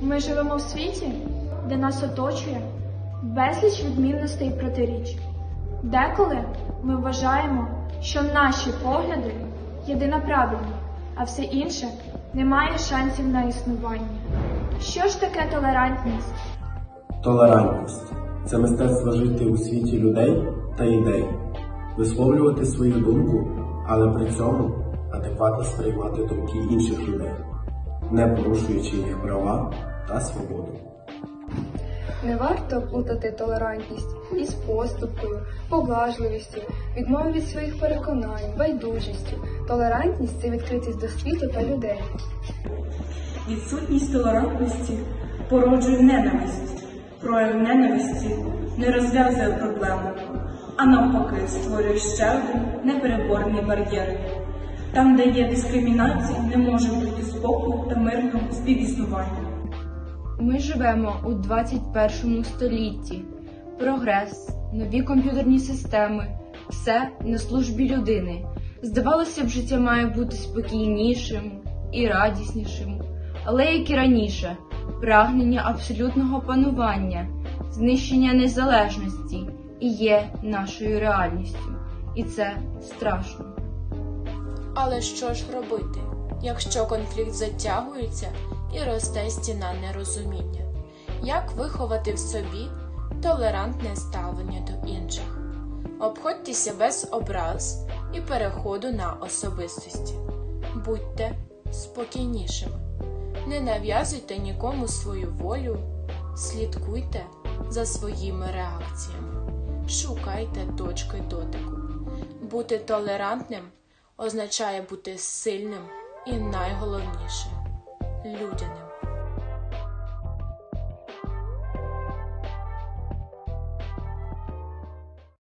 Ми живемо в світі, де нас оточує безліч відмінностей і протиріч. Деколи ми вважаємо, що наші погляди єдино правильні, а все інше не має шансів на існування. Що ж таке толерантність? Толерантність це мистецтво жити у світі людей та ідей, висловлювати свою думку, але при цьому адекватно сприймати думки інших людей, не порушуючи їх права та свободу. Не варто плутати толерантність із поступкою, поблажливістю, відмовою від своїх переконань, байдужістю. Толерантність це відкритість до світу та людей. Відсутність толерантності породжує ненависть. Прояв ненависті не розв'язує проблему, а навпаки створює ще один непереборний бар'єр. Там, де є дискримінація, не може бути спокою та мирного співіснування. Ми живемо у 21 столітті. Прогрес, нові комп'ютерні системи все на службі людини. Здавалося б, життя має бути спокійнішим і радіснішим, але як і раніше, прагнення абсолютного панування, знищення незалежності і є нашою реальністю. І це страшно. Але що ж робити, якщо конфлікт затягується і росте стіна нерозуміння? Як виховати в собі толерантне ставлення до інших? Обходьтеся без образ і переходу на особистості. Будьте спокійнішими. Не нав'язуйте нікому свою волю, слідкуйте за своїми реакціями, шукайте точки дотику. Бути толерантним означає бути сильним і найголовніше людяним.